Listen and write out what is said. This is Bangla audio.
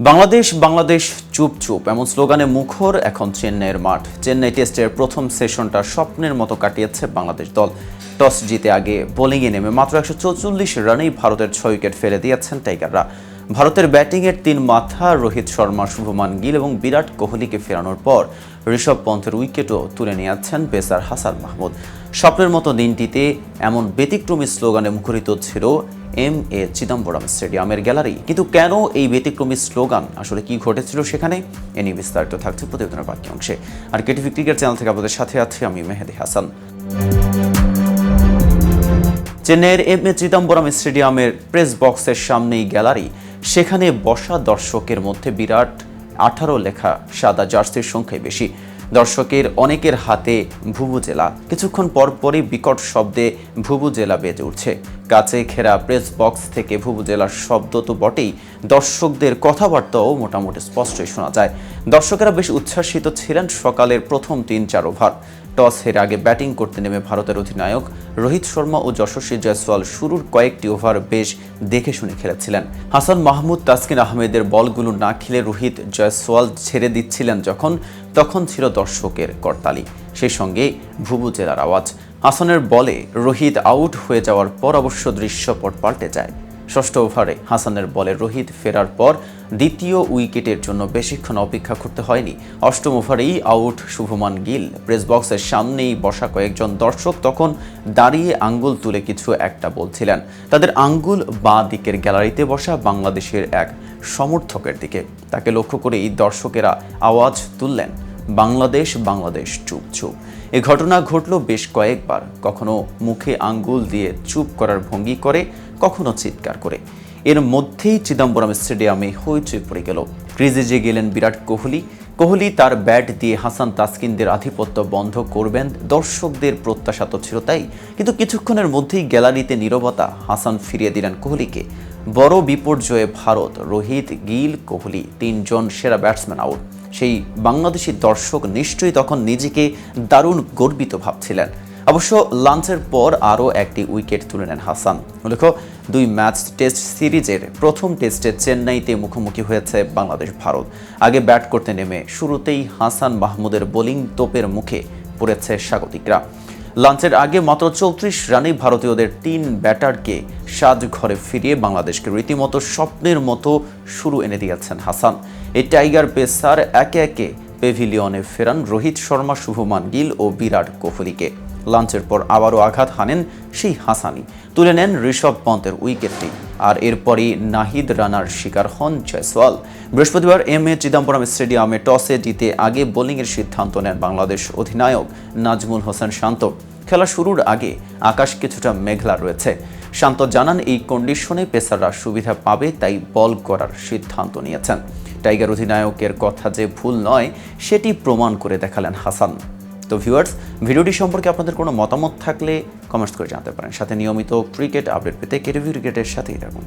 বাংলাদেশ বাংলাদেশ, চুপ চুপ, এমন স্লোগানে মুখর এখন চেন্নাইয়ের মাঠ। চেন্নাই টেস্টের প্রথম সেশনটা স্বপ্নের মতো কাটিয়েছে বাংলাদেশ দল। টস জিতে আগে বোলিংয়ে নেমে মাত্র একশো চৌচল্লিশ রানেই ভারতের ছয় উইকেট ফেলে দিয়েছেন টাইগাররা। ভারতের ব্যাটিংয়ের তিন মাথা, রোহিত শর্মা, শুভমান গিল এবং বিরাট কোহলিকে ফেরানোর পর ঋষভ পন্থের উইকেটও তুলে নিয়েছেন পেসার হাসান মাহমুদ। স্বপ্নের মতো দিনটিতে এমন ব্যতিক্রমী স্লোগানে মুখরিত ছিল এম এ চিদম্বরম স্টেডিয়ামের গ্যালারি। কিন্তু কেন এই ব্যতিক্রমী স্লোগান? আসলে কি ঘটেছিল সেখানে? এ নিয়ে বিস্তারিত থাকছে প্রতিবেদনের বাকি অংশে। আর কেটিভি ক্রিকেট চ্যানেল থেকে আপনাদের সাথে আছি আমি মেহেদি হাসান। চেন্নাইয়ের এম এ চিদম্বরম স্টেডিয়ামের প্রেস বক্সের সামনেই গ্যালারি। সেখানে বসা দর্শকের মধ্যে বিরাট আঠারো লেখা সাদা জার্সির সংখ্যাই বেশি। দর্শকের অনেকের হাতে ভুবু জেলা। কিছুক্ষণ পরপরই বিকট শব্দে ভুবু জেলা বেজে উঠছে। কাছে ঘেরা প্রেস বক্স থেকে ভুবু জেলার শব্দ তো বটেই দর্শকদের কথাবার্তাও মোটামুটি স্পষ্টই শোনা যায়। দর্শকেরা বেশ উচ্ছ্বাসিত ছিলেন সকালের প্রথম তিন চার ওভার। টস হেরে আগে ব্যাটিং করতে নেমে ভারতের অধিনায়ক রোহিত শর্মা ও যশস্বী জয়সওয়াল শুরুর কয়েকটি ওভার বেশ দেখে শুনে খেলেছিলেন। হাসান মাহমুদ, তাসকিন আহমেদের বলগুলো না খেলে রোহিত জয়সওয়াল ছেড়ে দিচ্ছিলেন যখন, তখন ছিল দর্শকের করতালি। সেই সঙ্গে ভুবুজেলার আওয়াজ। হাসানের বলে রোহিত আউট হয়ে যাওয়ার পর অবশ্য দৃশ্যপট পাল্টে যায়। ষষ্ঠ ওভারে হাসানের বলে রোহিত ফেরার পর দ্বিতীয় উইকেটের জন্য বেশিক্ষণ অপেক্ষা করতে হয়নি। অষ্টম ওভারেই আউট শুভমান গিল। প্রেস বক্সের সামনেই বসা কয়েকজন দর্শক তখন দাঁড়িয়ে আঙ্গুল তুলে কিছু একটা বলছিলেন। তাদের আঙ্গুল বাঁ দিকের গ্যালারিতে বসা বাংলাদেশের এক সমর্থকের দিকে। তাকে লক্ষ্য করেই দর্শকেরা আওয়াজ তুললেন। বাংলাদেশ বাংলাদেশ, চুপ চুপ। এ ঘটনা ঘটল বেশ কয়েকবার। কখনো মুখে আঙ্গুল দিয়ে চুপ করার ভঙ্গি করে, কখনো চিৎকার করে। এর মধ্যেই চিদম্বরম স্টেডিয়ামে হইচই পড়ে গেল। ক্রিজে যে গেলেন বিরাট কোহলি। কোহলি তার ব্যাট দিয়ে হাসান তাসকিনদের আধিপত্য বন্ধ করবেন। দর্শকদের প্রত্যাশা তো ছিল তাই। কিন্তু কিছুক্ষণের মধ্যেই গ্যালারিতে নীরবতা হাসান ফিরিয়ে দিলেন কোহলিকে। বড় বিপর্যয়ে ভারত, রোহিত, গিল, কোহলি তিনজন সেরা ব্যাটসম্যান আউট। সেই বাংলাদেশি দর্শক নিশ্চয়ই তখন নিজেকে দারুণ গর্বিত ভাবছিলেন। অবশ্য লাঞ্চের পর আরও একটি উইকেট তুলে নেন হাসান। উল্লেখ দুই ম্যাচ টেস্ট সিরিজের প্রথম টেস্টে চেন্নাইতে মুখোমুখি হয়েছে বাংলাদেশ ভারত। আগে ব্যাট করতে নেমে শুরুতেই হাসান মাহমুদের বোলিং তোপের মুখে পড়েছে স্বাগতিকরা। লাঞ্চের আগে মাত্র চৌত্রিশ রানে ভারতীয়দের তিন ব্যাটারকে সাজ ঘরে ফিরিয়ে বাংলাদেশকে রীতিমতো স্বপ্নের মতো শুরু এনে দিয়েছেন হাসান। এই টাইগার পেসার একে একে পেভিলিয়নে ফেরান। রোহিত শর্মা, শুভমান গিল ও বিরাট কোহলিকে। লাঞ্চের পর আবারও আঘাত হানেন সেই হাসানি। তুলে নেন ঋষভ পন্তের উইকেটটি। আর এরপরই নাহিদ রানার শিকার হন জয়সওয়াল। বৃহস্পতিবার এম এ চিদম্বরম স্টেডিয়ামে টসে জিতে আগে বোলিংয়ের সিদ্ধান্ত নেন বাংলাদেশ অধিনায়ক নাজমুল হোসেন শান্ত। খেলা শুরুর আগে আকাশ কিছুটা মেঘলা রয়েছে। শান্ত জানান, এই কন্ডিশনে পেসাররা সুবিধা পাবে, তাই বল করার সিদ্ধান্ত নিয়েছেন। টাইগার অধিনায়কের কথা যে ভুল নয়, সেটি প্রমাণ করে দেখালেন হাসান। তো ভিউয়ার্স ভিডিওটি সম্পর্কে আপনাদের কোনো মতামত থাকলে কমেন্টস করে জানাতে পারেন। সাথে নিয়মিত ক্রিকেট আপডেট পেতে কেটিভি ক্রিকেটের সাথেই থাকুন।